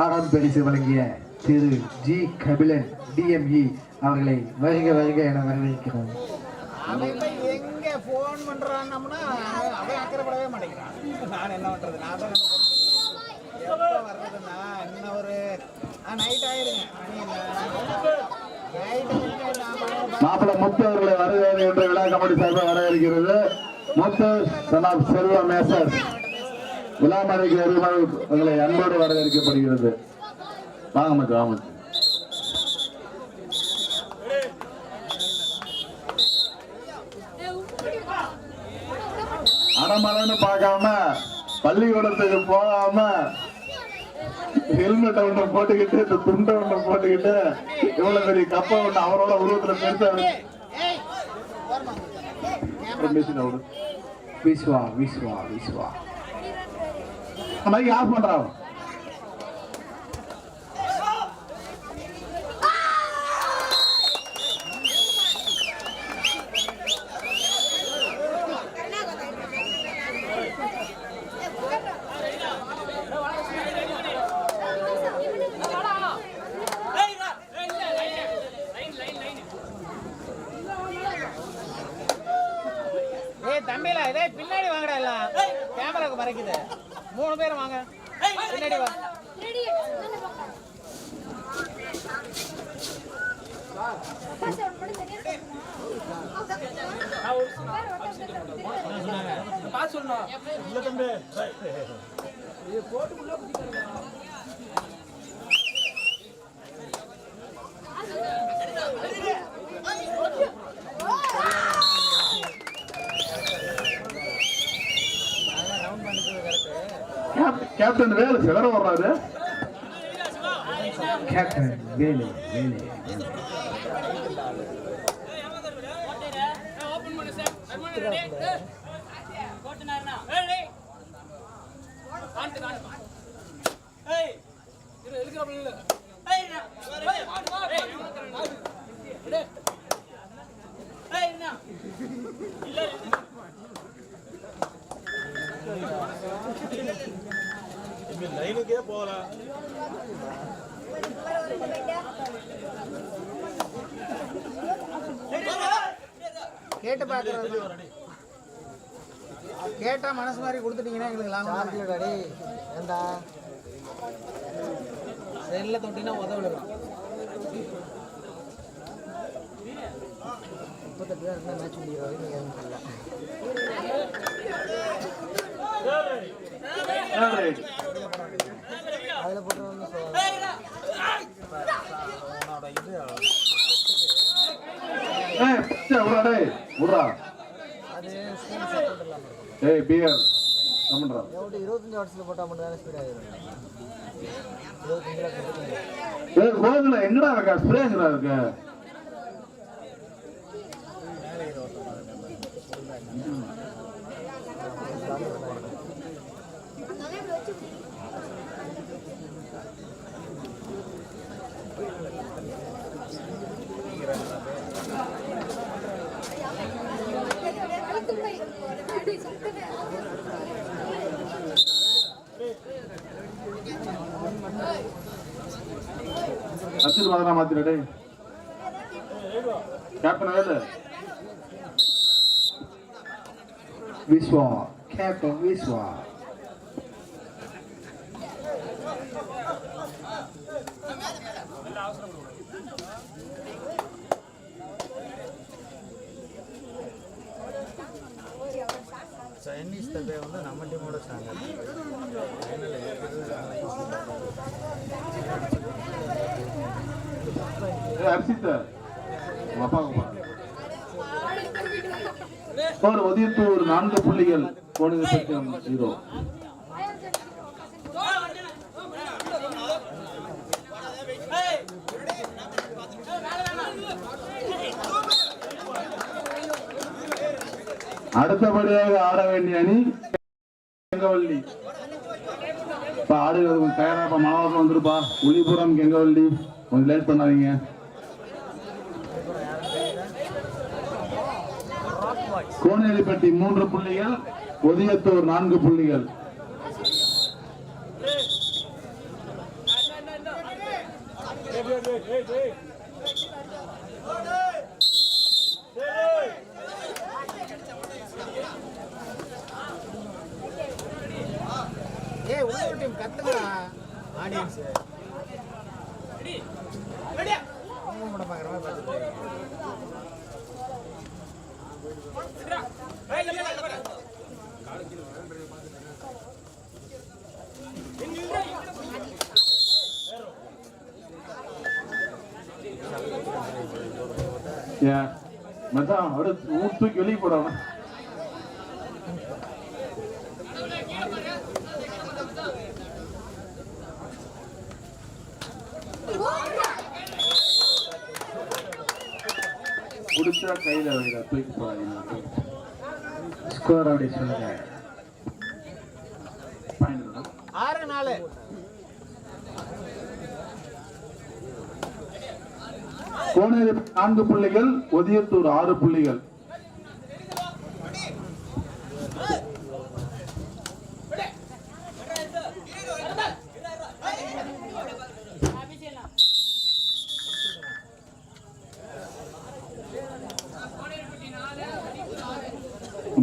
ஆறாம் பரிசு வழங்கிய திரு ஜி கபிலன் டிஎம்இ அவர்களை வருக வருக என வரவேற்கிறோம். எங்க ஃபோன் பண்றான்னம்னா அவன் அக்கறைப்படவே மாட்டேங்கிறான். நான் என்ன பண்றது? நான் தான் நம்ம பொண்ணு எப்போ வர்றதுன்னா இன்னும் ஒரு நைட் ஆயிருங்க. நைட்டு மாப்பிள்ள முத்து அவர்களை வரவேறு என்று விழா கமிட்டி சார்பாக வரவேற்கிறது. முத்து செல்வ மேசர். விழாமலைக்கு வருமாறு உங்களை அன்போடு வரவேற்கப்படுகிறது வாங்க மச்சு வாங்க அடமலன்னு பார்க்காம பள்ளிக்கூடத்துக்கு போகாம ஹெல்மெட் ஒன்று போட்டுக்கிட்டு இந்த துண்டை ஒன்று போட்டுக்கிட்டு இவ்வளவு பெரிய கப்பை ஒன்று அவரோட உருவத்துல பெருசா மிஷின் அவரு விஸ்வா हमारी आँख बन रहा हूँ கேப்டன் வேலு சிதற வர்றாரு. கேப்டன் வேலு வேலு வேலு. கேட்டு பார்க்கறது கேட்டால் மனசு மாதிரி கொடுத்துட்டீங்கன்னா எங்களுக்கு லாபம் தானே. ஏண்டா செல்ல தொட்டினா உதவிடலாம் முப்பத்தெட்டு தான் இருந்தால் மேட்ச் தெரியல அதில் போட்டு வந்து உன்னோட இது அது சப்போர்ட் இல்லாமல் ஏய் பியர் இருபத்தஞ்சு வாட்ஸில் போட்டால் மட்டும் ஸ்பீட் ஆகிடும் இருபத்தஞ்சில் முப்பத்தஞ்சு ஏய் கோகுல எங்கடா இருக்க ஸ்ப்ரே எங்கடா இருக்க ஆசீர்வாதம் மாத்திர? டேய் captain Velu Viswa. Captain Viswa. Chinese தப்பே வந்து நம்ம டீமோட ஸ்ட்ராங்காக ஏய் அர்ஷித் உங்க அப்பா கூப்பிடுறாங்க. நான்கு புள்ளிகள் கோடுகள் சத்தியம் ஜீரோ. அடுத்தபடியாக ஆட வேண்டிய அணி கெங்கவள்ளி. இப்ப ஆடுகள் தயாராக மாவட்டம் வந்துருப்பா. உளிபுரம் கெங்கவள்ளி. கொஞ்சம் லேட் பண்ணாதீங்க. கோனேரிப்பட்டி மூன்று புள்ளிகள் ஒதியத்தூர் நான்கு புள்ளிகள். ஏய் உள்ளூர் டீம் கத்துங்கடா ஆடியன்ஸ் மச்சான் அப்படியே ஊர் தூக்கி வெளியே போடாம வைடா தூக்கி போடாதீங்க ஸ்கோர் அப்படி சொல்லுங்க? ஆறு நாலு. கோனேரி நான்கு புள்ளிகள் ஒதியத்தூர் ஆறு புள்ளிகள்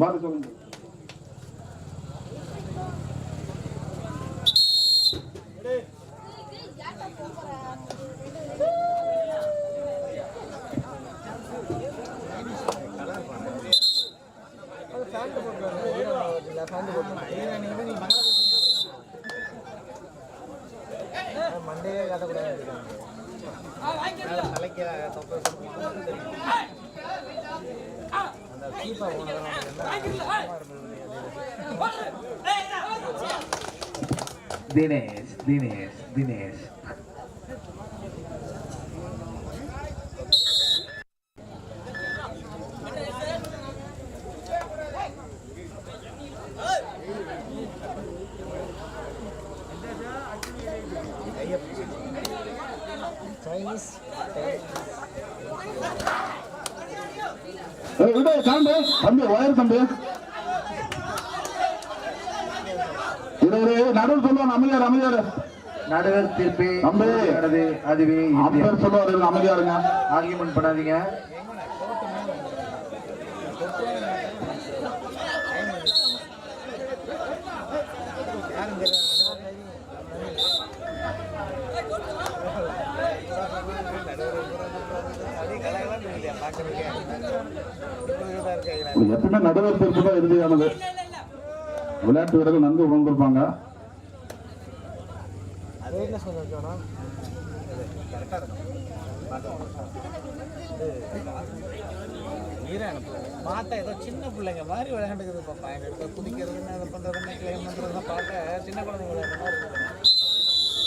பாத்து சொல்லுங்க ஃபேண்ட் போட்டு ஃபேண்ட் போட்டு இவன் இவன் நீ மங்கள மண்டே காட்டக்கூடாது தலைக்கு தொப்பை அந்த கீப்பா தினேஷ் தினேஷ் தினேஷ் சைனீஸ் ஏய், விடு, தாண்டு. தம்பி வயர் தம்பி நடுவில் சொல்லுவாங்க அமைதியார் அமைதியார். நடுவர் தீர்ப்பே. உறுதியானது அதுவே அம்பேர் சொல்லுவாரு அமைதியாருங்க. ஆர்கியூமெண்ட் பண்ணாதீங்க எப்பவுமே நடுவர் தீர்ப்பு தான் இறுதியானது. விளையாட்டு வீரர்கள் நன்கு உணர்ந்திருப்பாங்க வெயிட்னஸ் கொஞ்சம் வைக்கணும் கரெக்டாக இருக்கும் பார்த்தா ஏதோ சின்ன பிள்ளைங்க மாதிரி விளையாண்டுக்குது பாப்பா எங்க இடத்துல குதிக்கிறதுன்னு அதை பண்ணுறதுன்னு கிளைம் பண்ணுறதுன்னு பார்க்க சின்ன குழந்தைங்க விளையாடுற மாதிரி இருக்குது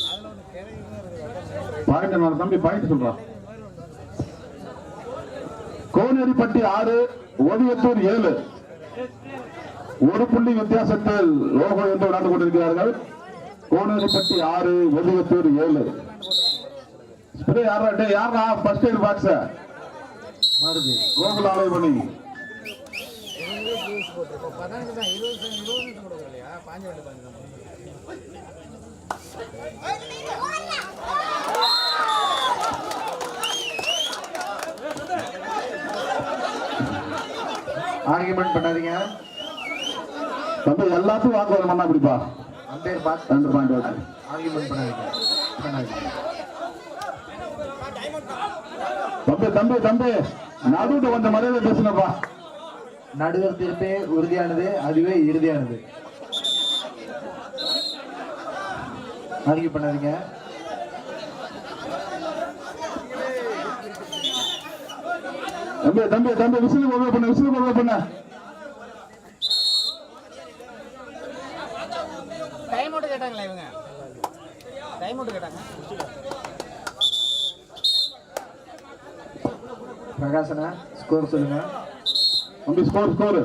அதில் ஒன்று இருக்குது பாயிண்ட் நான் தம்பி பாயிண்ட் சொல்றான் கோனேரிப்பட்டி ஆறு ஓவியத்தூர் ஏழு ஒரு புள்ளி வித்தியாசத்தில் லோகோ என்று விளையாண்டு கொண்டிருக்கிறார்கள் கோனேரிப்பட்டி ஆறு ஓவியத்தூர் ஏழு. ஸ்ப்ரே யாரா first aid box Maruthu Gokul Aalayamani argument பண்ணாதீங்க. தம்பி எல்லாத்தையும் வாக்குவாதம் பண்ணா பிடிப்பா அம்பேர் பார்த்து ரெண்டு பாயிண்ட் ஓகே ஆர்கியூமெண்ட் பண்ணாதீங்க. தம்பி தம்பி தம்பி நடுவுட்டு கொஞ்சம் மரியாதை பேசுங்கப்பா. நடுவர் தீர்ப்பே உறுதியானது அதுவே இறுதியானது. ஆர்கியூ பண்ணாதீங்க. தம்பி தம்பி தம்பி விசில் பண்ணு விசில் பண்ண டைம் அவுட் கேட்டாங்களா இவங்க? டைம் அவுட் கேட்டாங்க. பிரகாசனா ஸ்கோர் சொல்லுங்க. தம்பி ஸ்கோர் ஸ்கோர்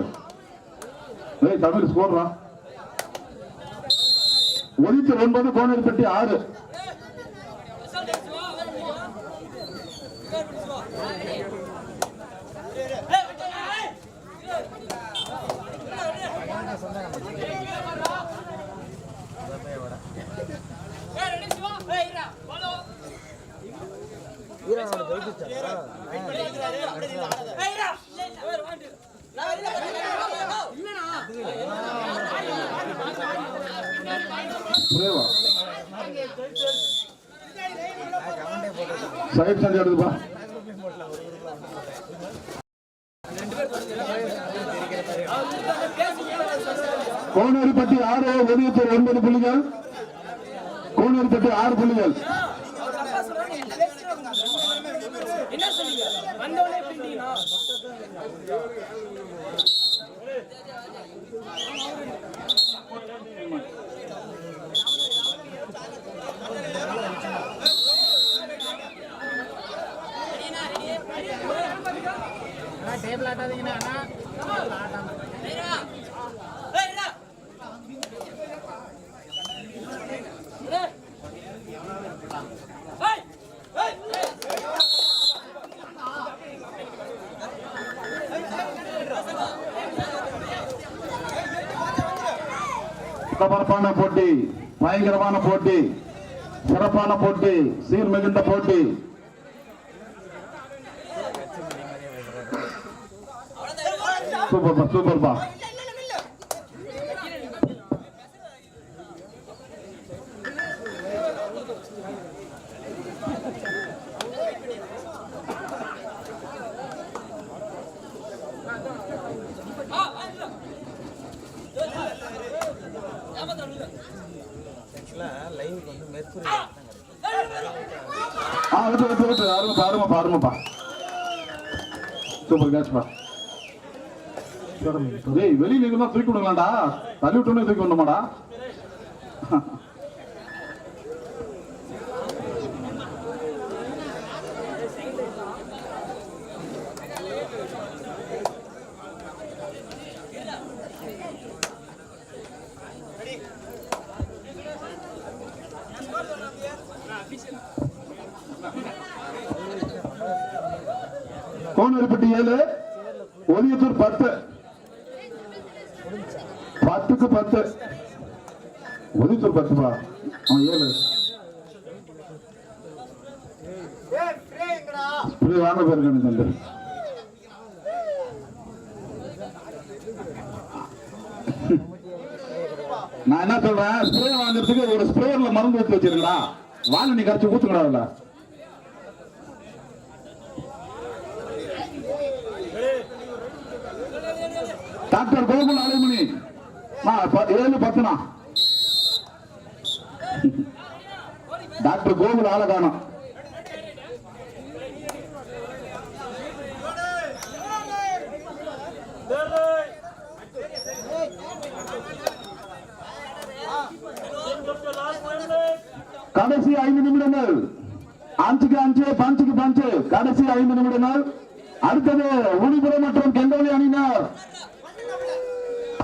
ஏய் தமிழ் ஸ்கோர்ரா ஒலித்து ஒன்பது கோனேரிப்பட்டி ஆறு. சைட் சண்டை எடுத்துப்பா கோனேரிப்பட்டி ஆறு ஒதியத்தூர் ஒன்பது புள்ளிகள். கோனேரிப்பட்டி ஆறு புள்ளிகள். சிறப்பான போட்டி பயங்கரமான போட்டி சிறப்பான போட்டி சீர் மிகுந்த போட்டி. சூப்பர்பா சூப்பர்பா ஆக்சுவலாக லைவுக்கு வந்து ஆ விட்டு விட்டு விட்டு. அருமைப்பா அருமைப்பா அருமைப்பா சூப்பர் கேட்ச்பா டேய் வெளியில இருந்தா தூக்கி விடுங்களாடா தள்ளி விட்டோன்னே தூக்கி விடணுமாடா? கோனரிப்பட்டி ஏழு ஒலியத்தூர் பத்து. பத்துக்கு பத்து. ஒலியத்தூர் பத்துப்பா அவன் ஏழு. இப்படி வாங்க பேருக்கு தந்து நான் என்ன சொல்றேன்? ஸ்ப்ரே வாங்குறதுக்கு ஒரு ஸ்ப்ரேயர்ல மருந்து ஊத்தி வச்சிருக்கா வாங்க நீ கரைச்சு ஊத்துக்கடா டாக்டர் கோகுல் அலைமணி ஏழு பத்துனா டாக்டர் கோகுல் ஆலகானம். கடைசி ஐந்து நிமிடங்கள். அஞ்சுக்கு அஞ்சு பஞ்சுக்கு பஞ்சு. கடைசி ஐந்து நிமிடங்கள். அடுத்தது உளிபுரம் மற்றும் கெண்டோலி அணியினர்.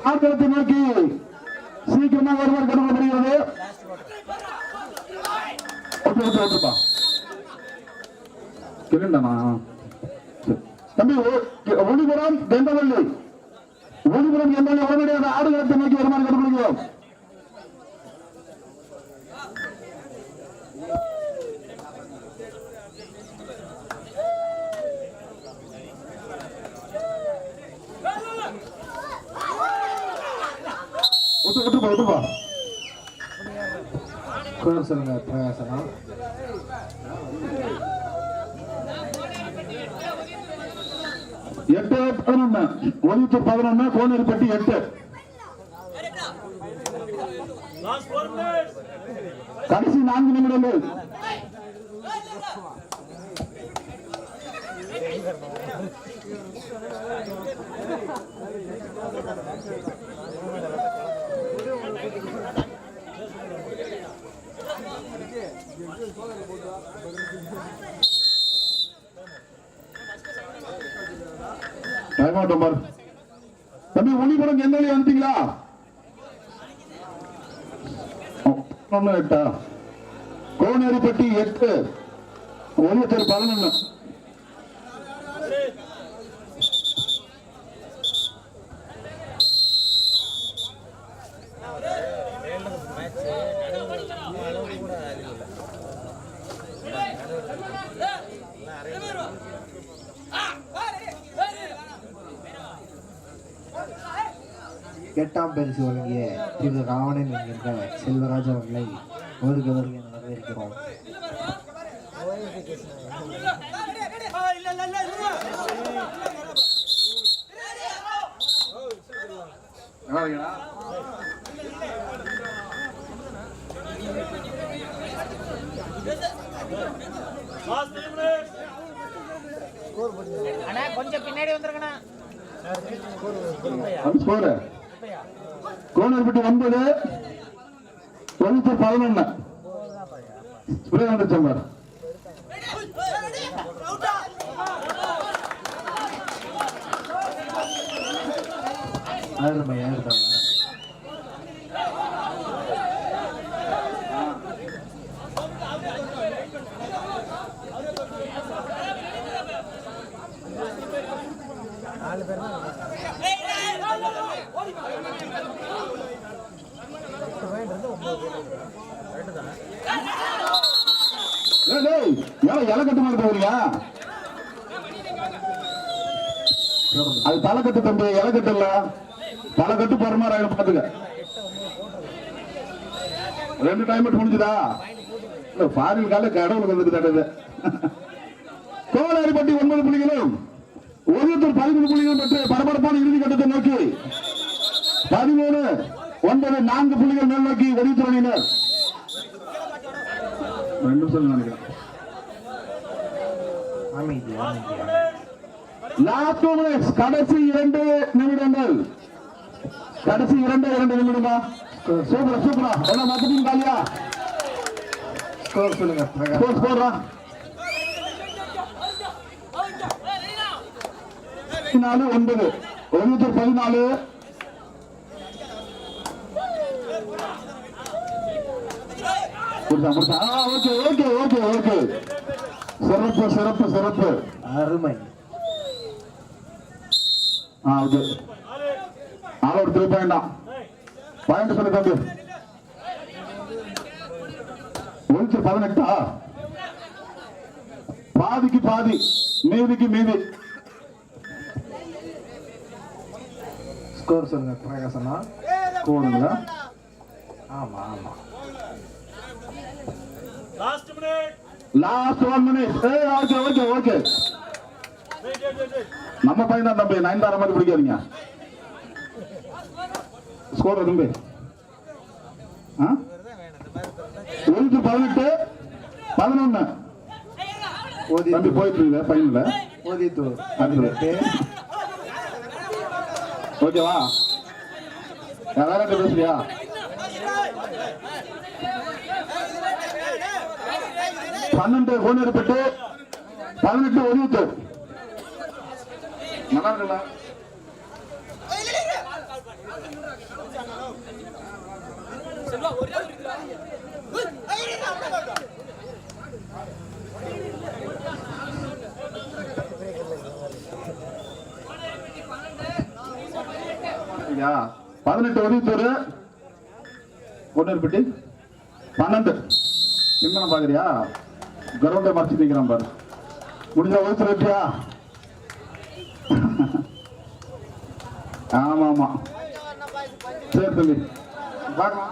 ஆட்டத்தை நோக்கி சீக்கிரமாக ஒருவர் கருதப்படுகிறது தம்பி ஒளிபுரம் கெண்டவல்லி ஒளிபுரம் கெண்டவல்லி உடனடியாக ஆடுகளத்தை நோக்கி வருமாறு கருதப்படுகிறோம் விட்டுப்பா விட்டுப்பா பேர் சொல்லுங்க பிரகாசனா? எட்டு பதினொன்னு. ஒலித்தூர் பதினொன்னு கோனேரிப்பட்டி எட்டு. கடைசி நான்கு நிமிடங்கள். டைம் அவுட் நம்பர் தம்பி ஒளிபுரம் எந்த வழி வந்துட்டீங்களா எட்டா. கோனேரிப்பட்டி எட்டு. ஒலித்தூர் பதினொன்னு. மேட்ச் எட்டாம் பரிசு வழங்கிய திரு ராவணன் என்கின்ற செல்வராஜ் அவர்களை வருக வருக என வரவேற்கிறோம்? அண்ணா கொஞ்சம் பின்னாடி வந்துருங்கண்ணா கோனர்பட்டி ஒன்பது தொண்ணூத்தி பதினொன்னு. சுரேந்திர சம்பர் ஆயிரம் அருமை நாலு பேர் தான் எட்டு பாயிண்ட் இருந்து ஒன்பது பேர் கரெக்டு தானே ஏய், டேய், ஏன் இலை கட்டு மாதிரி போறீங்க அது தலைக்கட்டு தம்பி இலை கட்டு இல்ல. தலைக்கட்டு போற மாதிரி ஆயிடும் பாத்துக்க. ரெண்டு டைம் முடிஞ்சுதா? இல்ல ஃபாரின் கால கடவுளுக்கு வந்துட்டு தடவை கோளாரிப்பட்டி ஒன்பது புள்ளிகளும் ஒருத்தர் பதிமூணு புள்ளிகள் பெற்று பரபரப்பான இறுதி கட்டத்தை நோக்கி பதிமூணு ஒன்பது நான்கு புள்ளிகள் மேல் நோக்கி ஒளித்துறையினர் ரெண்டு நிமிஷம் நினைக்கிறேன். கடைசி இரண்டு நிமிடங்கள். கடைசி இரண்டு இரண்டு நிமிடமா? சூப்பரா சூப்பரா. எல்லாம் மொத்தத்தையும் காலியா? ஸ்கோர் சொல்லுங்க போடுறா பதினாலு ஒன்பது. ஒன்பது பதினாலு. ஓகே ஓகே ஓகே ஓகே சிறப்பு சிறப்பு சிறப்பு. அருமை. ஆள் ஒரு த்ரீ பாயிண்டா பாயிண்ட் சொல்லு தம்பி. ஒன்று பதினெட்டா? பாதிக்கு பாதி மீதிக்கு மீதி. ஸ்கோர் சொல்லுங்க பிரகாசனா கோணுங்களா ஆமா ஆமா. லாஸ்ட் ஒன் மினிட் ஏய் ஓகே ஓகே ஓகே நம்ம பையன் தான் தம்பி. நைன் மாதிரி பிடிக்காதீங்க. ஸ்கோர் தம்பி? ஒன்று பதினெட்டு பதினொன்னு. ஓதி தம்பி போயிட்டு இருக்க பையன்ல. ஓகேவா வேற பேசுறியா? பன்னெண்டு கோனேற்பட்டு பதினெட்டு ஒதுவித்து நல்லா இருக்குல்ல ஐயா பதினெட்டு ஒதுவித்தூர் கோனேற்பட்டி பன்னெண்டு. என்ன பாக்குறியா? கிரவுண்டை மறைச்சு நிற்கிறான் பாரு. முடிஞ்ச ஒதுத்து வைப்பியா ஆமா ஆமா சரி தம்பி பார்க்கலாம்.